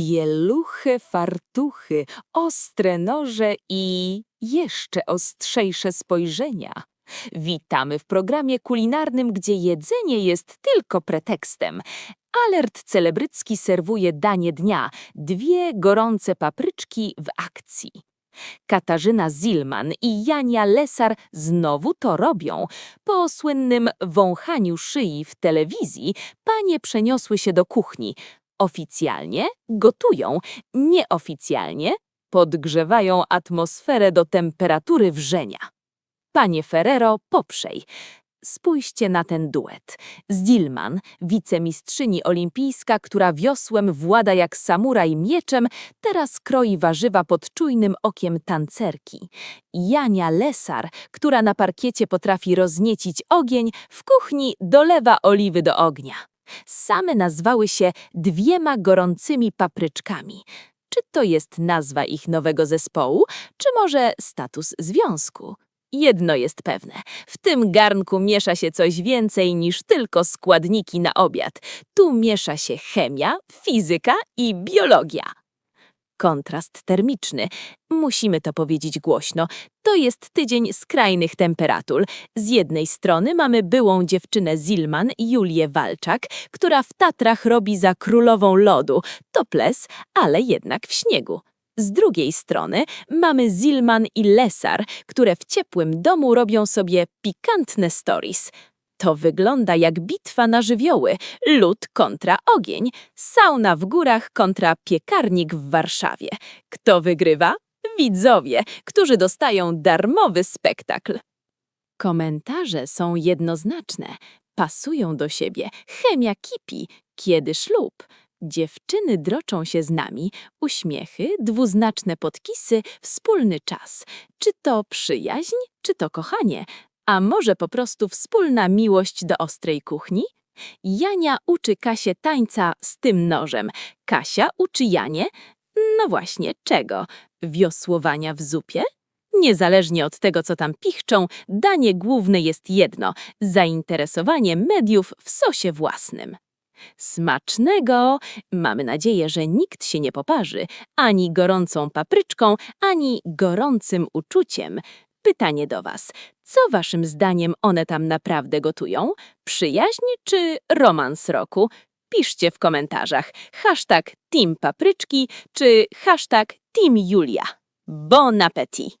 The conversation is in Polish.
Bieluchy, fartuchy, ostre noże i jeszcze ostrzejsze spojrzenia. Witamy w programie kulinarnym, gdzie jedzenie jest tylko pretekstem. Alert celebrycki serwuje danie dnia dwie gorące papryczki w akcji. Katarzyna Zilman i Jania Lesar znowu to robią. Po słynnym wąchaniu szyi w telewizji panie przeniosły się do kuchni. Oficjalnie gotują, nieoficjalnie podgrzewają atmosferę do temperatury wrzenia. Panie Ferrero, poprzej. Spójrzcie na ten duet. Zilman, wicemistrzyni olimpijska, która wiosłem włada jak samuraj mieczem, teraz kroi warzywa pod czujnym okiem tancerki. Jania Lesar, która na parkiecie potrafi rozniecić ogień, w kuchni dolewa oliwy do ognia. Same nazwały się dwiema gorącymi papryczkami. Czy to jest nazwa ich nowego zespołu, czy może status związku? Jedno jest pewne. W tym garnku miesza się coś więcej niż tylko składniki na obiad. Tu miesza się chemia, fizyka i biologia. Kontrast termiczny. Musimy to powiedzieć głośno. To jest tydzień skrajnych temperatur. Z jednej strony mamy byłą dziewczynę Zilman, Julię Walczak, która w Tatrach robi za królową lodu. Toples, ale jednak w śniegu. Z drugiej strony mamy Zilman i Lesar, które w ciepłym domu robią sobie pikantne stories. To wygląda jak bitwa na żywioły, lód kontra ogień, sauna w górach kontra piekarnik w Warszawie. Kto wygrywa? Widzowie, którzy dostają darmowy spektakl. Komentarze są jednoznaczne, pasują do siebie, chemia kipi, kiedy ślub. Dziewczyny droczą się z nami, uśmiechy, dwuznaczne podkisy, wspólny czas. Czy to przyjaźń, czy to kochanie, a może po prostu wspólna miłość do ostrej kuchni? Jania uczy Kasię tańca z tym nożem. Kasia uczy Janie, no właśnie, czego? Wiosłowania w zupie? Niezależnie od tego, co tam pichczą, danie główne jest jedno – zainteresowanie mediów w sosie własnym. Smacznego! Mamy nadzieję, że nikt się nie poparzy ani gorącą papryczką, ani gorącym uczuciem. Pytanie do Was. Co Waszym zdaniem one tam naprawdę gotują? Przyjaźń czy romans roku? Piszcie w komentarzach. Hashtag Team Papryczki czy hashtag Team Julia. Bon appétit!